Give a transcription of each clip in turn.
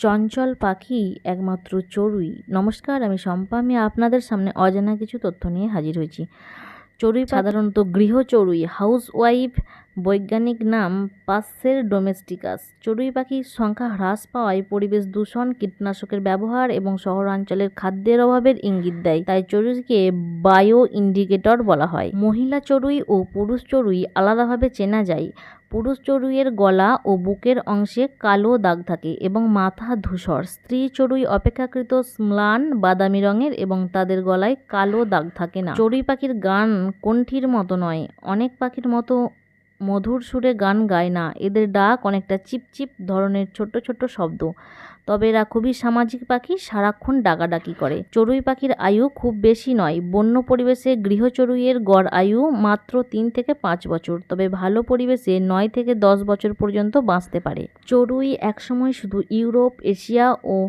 চঞ্চল পাখি একমাত্র চড়ুই। নমস্কার, আমি শম্পা। আমি আপনাদের সামনে অজানা কিছু তথ্য নিয়ে হাজির হয়েছি। চড়ুই সাধারণত গৃহ চড়ুই হাউস ওয়াইফ বৈজ্ঞানিক নাম পাসের ডোমেস্টিকাস। চড়ুই পাখির সংখ্যা হ্রাস পাওয়ায় পরিবেশ দূষণ, কীটনাশকের ব্যবহার এবং শহরাঞ্চলের খাদ্যের অভাবের ইঙ্গিত দেয়, তাই চড়ুইকে বায়ো ইন্ডিকেটর বলা হয়। মহিলা চড়ুই ও পুরুষ চড়ুই আলাদাভাবে চেনা যায়। পুরুষ চড়ুইয়ের গলা ও বুকের অংশে কালো দাগ থাকে এবং মাথা ধূসর। স্ত্রী চড়ুই অপেক্ষাকৃত ম্লান বাদামি রঙের এবং তাদের গলায় কালো দাগ থাকে না। চড়ুই পাখির গান কণ্ঠির মতো নয়, অনেক পাখির মতো মধুর সুরে গান গায় না। এদের ডাক অনেকটা চিপচিপ ধরনের ছোট্ট ছোট্ট শব্দ। তবে এরা খুবই সামাজিক পাখি, সারাক্ষণ ডাকাডাকি করে। চড়ুই পাখির আয়ু খুব বেশি নয়। বন্য পরিবেশে গৃহ চড়ুইয়ের গড় আয়ু মাত্র তিন থেকে পাঁচ বছর। তবে ভালো পরিবেশে নয় থেকে দশ বছর পর্যন্ত বাঁচতে পারে। চড়ুই একসময় শুধু ইউরোপ, এশিয়া ও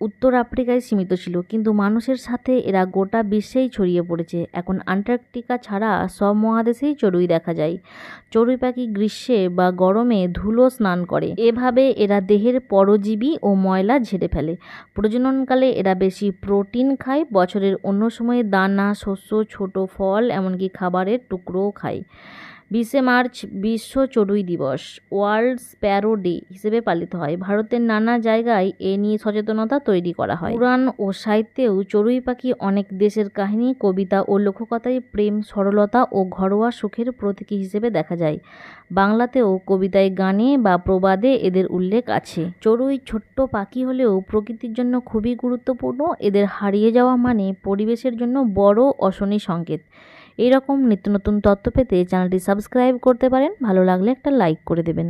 উত্তর আফ্রিকায় সীমিত ছিল, কিন্তু মানুষের সাথে এরা গোটা বিশ্বেই ছড়িয়ে পড়েছে। এখন আন্টার্কটিকা ছাড়া সব মহাদেশেই চড়ুই দেখা যায়। চড়ুই পাখি গ্রীষ্মে বা গরমে ধুলো স্নান করে। এভাবে এরা দেহের পরজীবী ও ময়লা ঝেড়ে ফেলে। প্রজননকালে এরা বেশি প্রোটিন খায়, বছরের অন্য সময়ে দানা, শস্য, ছোট ফল, এমনকি খাবারের টুকরোও খায়। বিশে মার্চ বিশ্ব চড়ুই দিবস, ওয়ার্ল্ড স্প্যারো ডে হিসেবে পালিত হয়। ভারতের নানা জায়গায় এ নিয়ে সচেতনতা তৈরি করা হয়। পুরাণ ও সাহিত্যেও চড়ুই পাখি অনেক দেশের কাহিনী, কবিতা ও লোককথায় প্রেম, সরলতা ও ঘরোয়া সুখের প্রতীকী হিসেবে দেখা যায়। বাংলাতেও কবিতায় গানে বা প্রবাদে এদের উল্লেখ আছে। চড়ুই ছোট্ট পাখি হলেও প্রকৃতির জন্য খুবই গুরুত্বপূর্ণ। এদের হারিয়ে যাওয়া মানে পরিবেশের জন্য বড় অশনি সংকেত। এই রকম নিত্য নতুন তথ্য পেতে চ্যানেলটি সাবস্ক্রাইব করতে পারেন। ভালো লাগলে একটা লাইক করে দেবেন।